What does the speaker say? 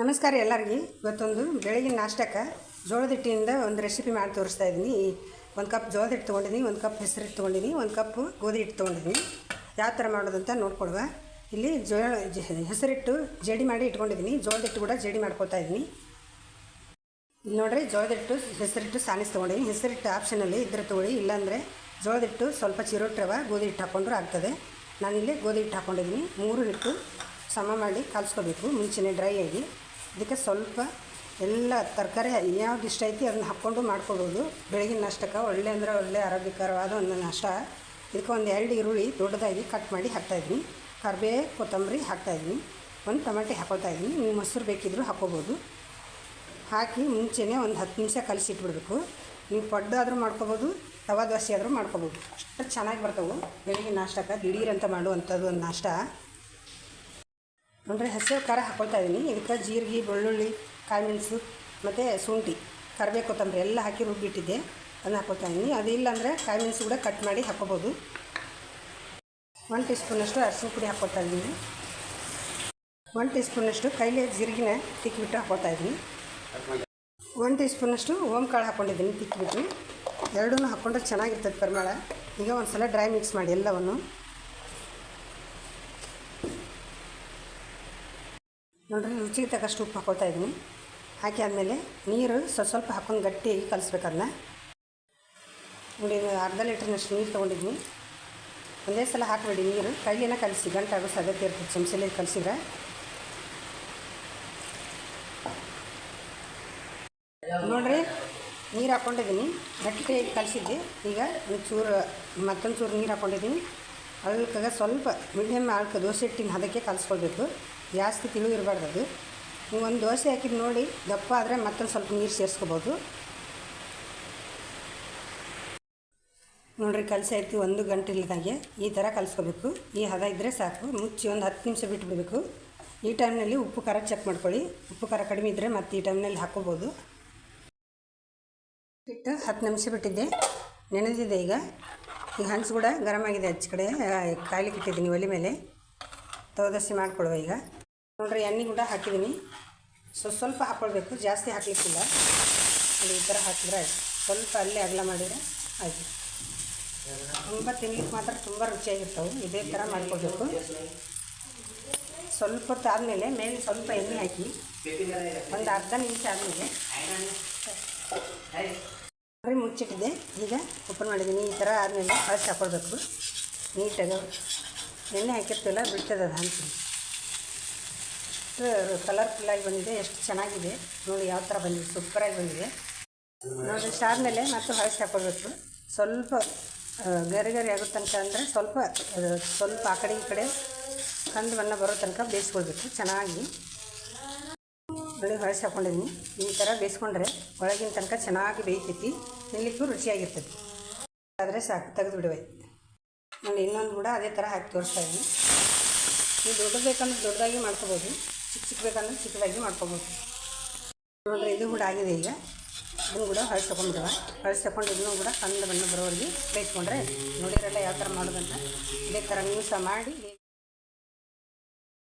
ನಮಸ್ಕಾರ ಎಲ್ಲರಿಗೆ. ಇವತ್ತೊಂದು ಬೆಳಗಿನ ನಾಷ್ಟಕ್ಕೆ ಜೋಳದ ಹಿಟ್ಟಿನಿಂದ ಒಂದು ರೆಸಿಪಿ ಮಾಡಿ ತೋರಿಸ್ತಾ ಇದ್ದೀನಿ. ಒಂದು ಕಪ್ ಜೋಳದ ಹಿಟ್ಟು ತೊಗೊಂಡಿದ್ದೀನಿ, ಒಂದು ಕಪ್ ಹೆಸರು ಹಿಟ್ಟು ತೊಗೊಂಡಿನಿ ಒಂದು ಕಪ್ ಗೋಧಿ ಹಿಟ್ಟು ತೊಗೊಂಡಿದ್ದೀನಿ. ಯಾವ ಥರ ಮಾಡೋದಂತ ನೋಡ್ಕೊಡುವ. ಇಲ್ಲಿ ಜೋಳ ಹೆಸರಿಟ್ಟು ಜಡಿ ಮಾಡಿ ಇಟ್ಕೊಂಡಿದ್ದೀನಿ. ಜೋಳದ ಹಿಟ್ಟು ಕೂಡ ಜಡಿ ಮಾಡ್ಕೊತಾ ಇದ್ದೀನಿ. ಇಲ್ಲಿ ನೋಡ್ರಿ ಜೋಳದ ಹಿಟ್ಟು ಹೆಸರಿಟ್ಟು ಸಾನಿಸ್ ತೊಗೊಂಡಿದ್ದೀನಿ. ಹೆಸರಿಟ್ಟು ಆಪ್ಷನಲ್ಲಿ ಇದ್ರೆ ತೊಗೊಳ್ಳಿ. ಇಲ್ಲಾಂದರೆ ಜೋಳದ ಹಿಟ್ಟು ಸ್ವಲ್ಪ ಚಿರೋಟ್ರವ ಗೋಧಿ ಹಿಟ್ಟು ಹಾಕ್ಕೊಂಡ್ರೂ ಆಗ್ತದೆ. ನಾನಿಲ್ಲಿ ಗೋಧಿ ಹಿಟ್ಟು ಹಾಕ್ಕೊಂಡಿದ್ದೀನಿ ಮೂರು ಹಿಟ್ಟು ಸಮ ಮಾಡಿ ಕಲಿಸ್ಕೋಬೇಕು. ಮುಂಚೆನೆ ಡ್ರೈ ಆಗಿ. ಇದಕ್ಕೆ ಸ್ವಲ್ಪ ಎಲ್ಲ ತರಕಾರಿ ಯಾವ್ದು ಇಷ್ಟ ಐತಿ ಅದನ್ನ ಹಾಕ್ಕೊಂಡು ಮಾಡ್ಕೊಬೋದು. ಬೆಳಗಿನ ನಾಷ್ಟಕ್ಕೆ ಒಳ್ಳೆ ಅಂದರೆ ಒಳ್ಳೆ ಆರೋಗ್ಯಕರವಾದ ಒಂದು ನಾಷ್ಟ. ಇದಕ್ಕೆ ಒಂದು ಎರಡು ಈರುಳ್ಳಿ ದೊಡ್ಡದಾಗಿ ಕಟ್ ಮಾಡಿ ಹಾಕ್ತಾಯಿದ್ದೀನಿ ಕರಿಬೇವು, ಕೊತ್ತಂಬರಿ ಹಾಕ್ತಾಯಿದ್ದೀನಿ ಒಂದು ಟೊಮೆಟೊ ಹಾಕೋತಾ ಇದ್ದೀನಿ. ನೀವು ಮೊಸರು ಬೇಕಿದ್ದರೂ ಹಾಕ್ಕೋಬೋದು ಹಾಕಿ ಮುಂಚೆನೇ ಒಂದು ಹತ್ತು ನಿಮಿಷ ಕಲಸಿಟ್ಬಿಡ್ಬೇಕು. ನೀವು ಪಡ್ಡಾದರೂ ಮಾಡ್ಕೊಬೋದು ತವಾ ದೋಸೆ ಆದರೂ ಮಾಡ್ಕೊಬೋದು. ಅಷ್ಟು ಚೆನ್ನಾಗಿ ಬರ್ತವೆ. ಬೆಳಗ್ಗೆ ನಾಷ್ಟಕ್ಕೆ. ದಿಢೀರಂತ ಮಾಡುವಂಥದ್ದು ಒಂದು ನಾಷ್ಟ. ನೋಡ್ರಿ ಹಸಿರು ಖಾರ ಹಾಕೊಳ್ತಾ ಇದ್ದೀನಿ ಇದಕ್ಕೆ ಜೀರಿಗೆ, ಬೆಳ್ಳುಳ್ಳಿ, ಕಾಯಿ ಮೆಣಸು, ಮತ್ತು ಶುಂಠಿ ಕರಿಬೇವು ಕೊತ್ತಂಬರಿ ಎಲ್ಲ ಹಾಕಿ ರುಬ್ಬಿಟ್ಟಿದ್ದೆ. ಅದನ್ನ ಹಾಕೊಳ್ತಾ ಇದ್ದೀನಿ ಅದು ಅಂದರೆ ಕಾಯಿ ಮೆಣಸು ಕೂಡ ಕಟ್ ಮಾಡಿ ಹಾಕೋಬೋದು. ಒನ್ ಟೀ ಸ್ಪೂನಷ್ಟು ಪುಡಿ ಹಾಕೋತಾ ಇದ್ದೀನಿ ಒನ್ ಟೀ ಸ್ಪೂನಷ್ಟು ಕೈಲೇ ಜೀರಿಗೆನ ತಿಕ್ಕಿಬಿಟ್ಟು ಹಾಕೊಳ್ತಾ ಇದ್ದೀನಿ ಒನ್ ಟೀ ಸ್ಪೂನಷ್ಟು ಓಮ್ ಕಾಳು ಹಾಕ್ಕೊಂಡಿದ್ದೀನಿ ತಿಕ್ಕಿಬಿಟ್ಟು ಎರಡೂ ಹಾಕ್ಕೊಂಡ್ರೆ ಚೆನ್ನಾಗಿರ್ತದೆ ಪರಿಮಳ. ಈಗ ಒಂದು ಸಲ ಡ್ರೈ ಮಿಕ್ಸ್ ಮಾಡಿ ಎಲ್ಲವನ್ನು. ನೋಡ್ರಿ ರುಚಿಗೆ ತಕ್ಕಷ್ಟು ಉಪ್ಪು ಹಾಕೊಳ್ತಾ ಇದ್ದೀನಿ ಹಾಕಿ ಆದಮೇಲೆ ನೀರು ಸ್ವಲ್ಪ ಸ್ವಲ್ಪ ಹಾಕೊಂಡು ಗಟ್ಟಿಯಾಗಿ ಕಲಿಸ್ಬೇಕು ಅದನ್ನ. ನೋಡಿ ಅರ್ಧ ಲೀಟ್ರ್ನಷ್ಟು ನೀರು ತೊಗೊಂಡಿದ್ದೀನಿ. ಒಂದೇ ಸಲ ಹಾಕಬೇಡಿ ನೀರು. ಕೈಲಿನ ಕಲಿಸಿ ಆಗೋ ಸಾಧ್ಯತೆ ಇರ್ತದೆ ಚಮಚಲ್ಲಿ ಕಲಿಸಿದ್ರೆ. ನೋಡ್ರಿ, ನೀರು ಹಾಕ್ಕೊಂಡಿದ್ದೀನಿ ಗಟ್ಟಿಯಾಗಿ ಕಲಿಸಿದ್ದೆ. ಈಗ ಒಂದು ಚೂರು ಮತ್ತೊಂದು ಚೂರು ನೀರು ಹಾಕ್ಕೊಂಡಿದ್ದೀನಿ ಅಳ್ಕಾಗ ಸ್ವಲ್ಪ ಮೀಡಿಯಮ್ ಆಳ್ಕ ದೋಸೆ ಹಿಟ್ಟಿನ ಹದಕ್ಕೆ ಕಲಿಸ್ಕೊಳ್ಬೇಕು. ಜಾಸ್ತಿ ತಿಳು ಇರಬಾರ್ದು ಅದು. ನೀವು ಒಂದು ದೋಸೆ ಹಾಕಿದ್ದು ನೋಡಿ, ದಪ್ಪ ಆದರೆ ಮತ್ತೊಂದು ಸ್ವಲ್ಪ ನೀರು ಸೇರಿಸ್ಕೋಬೋದು. ನೋಡಿರಿ, ಕಲಸಿ ಐತಿ ಒಂದು ಗಂಟೆ ಇಲ್ಲದಾಗೆ. ಈ ಥರ ಕಲಿಸ್ಕೋಬೇಕು. ಈ ಹದ ಇದ್ದರೆ ಸಾಕು. ಮುಚ್ಚಿ ಒಂದು ಹತ್ತು ನಿಮಿಷ ಬಿಟ್ಬಿಡಬೇಕು. ಈ ಟೈಮ್ನಲ್ಲಿ ಉಪ್ಪು, ಖಾರ ಚೆಕ್ ಮಾಡ್ಕೊಳ್ಳಿ. ಉಪ್ಪು, ಖಾರ ಕಡಿಮೆ ಇದ್ದರೆ ಮತ್ತು ಈ ಟೈಮ್ನಲ್ಲಿ ಹಾಕ್ಕೋಬೋದು. ಇಟ್ಟು ಹತ್ತು ನಿಮಿಷ ಬಿಟ್ಟಿದ್ದೆ. ನೆನೆದಿದೆ ಈಗ. ಈಗ ಹಂಚು ಕೂಡ ಗರಮಾಗಿದೆ ಹಚ್ಚ ಕಡೆ. ಕಾಯ್ಲಿಕ್ಕೆ ಇಟ್ಟಿದ್ದೀನಿ ಒಲೆ ಮೇಲೆ. ತವದಸಿ ಮಾಡಿಕೊಳ್ಳುವ ಈಗ. ನೋಡ್ರಿ, ಎಣ್ಣೆ ಕೂಡ ಹಾಕಿದ್ದೀನಿ ಸೊ, ಸ್ವಲ್ಪ ಹಾಕ್ಕೊಳ್ಬೇಕು ಜಾಸ್ತಿ ಹಾಕಲಿಕ್ಕಿಲ್ಲ. ಅಲ್ಲಿ ಈ ಥರ ಹಾಕಿದ್ರೆ ಆಯ್ತು. ಸ್ವಲ್ಪ ಅಲ್ಲೇ ಅಗಲ ಮಾಡಿದರೆ ಆಯಿತು. ತುಂಬ ತಿನ್ಲಿಕ್ಕೆ ಮಾತ್ರ ತುಂಬ ರುಚಿಯಾಗಿರ್ತವೆ. ಇದೇ ಥರ ಮಾಡ್ಕೊಳ್ಬೇಕು. ಸ್ವಲ್ಪ ಹೊತ್ತು ಆದಮೇಲೆ ಮೇಲೆ ಸ್ವಲ್ಪ ಎಣ್ಣೆ ಹಾಕಿ. ಒಂದು ಅರ್ಧ ನಿಮಿಷ ಆದಮೇಲೆ. ಬರೀ ಮುಚ್ಚಿಟ್ಟಿದ್ದೆ ಈಗ ಓಪನ್ ಮಾಡಿದ್ದೀನಿ. ಈ ಥರ ಆದಮೇಲೆ ಫಸ್ಟ್ ಹಾಕೊಳ್ಬೇಕು. ನೀಟಾಗಿ. ಎಣ್ಣೆ ಹಾಕಿರ್ತಿಲ್ಲ ಬಿಡ್ತದೆ ಅದು ಎಷ್ಟು ಕಲರ್ಫುಲ್ಲಾಗಿ ಬಂದಿದೆ, ಎಷ್ಟು ಚೆನ್ನಾಗಿದೆ. ನೋಡಿ ಯಾವ ಥರ ಬಂದಿದೆ ಸೂಪರಾಗಿ ಬಂದಿದೆ. ನೋಡಿ ಮೇಲೆ ಮತ್ತೆ ಹಳಸಿ ಹಾಕೊಳ್ಬೇಕು ಸ್ವಲ್ಪ ಗರಿ ಗರಿ ಆಗೋ ತನಕ ಅಂದರೆ ಸ್ವಲ್ಪ ಸ್ವಲ್ಪ ಆ ಕಡೆ ಈ ಕಡೆ ಕಂದು ಬಣ್ಣ ಬರೋ ತನಕ ಬೇಯಿಸ್ಕೊಳ್ಬೇಕು, ಚೆನ್ನಾಗಿ. ಬೆಳಿಗ್ಗೆ ಹೊಳಸಿ ಹಾಕೊಂಡಿದ್ದೀನಿ ಈ ಥರ ಬೇಯಿಸ್ಕೊಂಡ್ರೆ ಒಳಗಿನ ತನಕ ಚೆನ್ನಾಗಿ ಬೇಯ್ತೈತಿ ತಿನ್ನಲಿಕ್ಕೂ ರುಚಿಯಾಗಿರ್ತೈತಿ. ಆದರೆ ಸಾಕು, ತೆಗೆದು ಬಿಡುವೆ. ನಾನು ಇನ್ನೊಂದು ಕೂಡ ಅದೇ ಥರ ಹಾಕಿ ತೋರಿಸ್ತಾ ಇದ್ದೀನಿ. ನೀವು ದೊಡ್ಡದು ಬೇಕಂದ್ರೆ ದೊಡ್ಡದಾಗಿ ಮಾಡ್ಕೋಬೋದು. ಚಿಕ್ಕ ಚಿಕ್ಕ ಬೇಕಂದ್ರೆ ಚಿಕ್ಕದಾಗಿ ಮಾಡ್ಕೋಬೋದು. ನೋಡ್ರಿ, ಇದು ಕೂಡ ಆಗಿದೆ ಈಗ. ಇದನ್ನು ಕೂಡ ಹೊಳಸಿ ತಗೊಂಡ್ಬಿಡುವ. ಹೊಳಸಿ ತಗೊಂಡು ಇದನ್ನು ಕೂಡ ಕಂದು ಬಣ್ಣ ಬರೋವರೆಗೆ ಬೇಯಿಸ್ಕೊಂಡ್ರೆ ನೋಡಿರಲ್ಲ ಯಾವ ಥರ ಮಾಡೋದಂತ. ಇದೇ ಥರ ನೀವು ಸಹ ಮಾಡಿ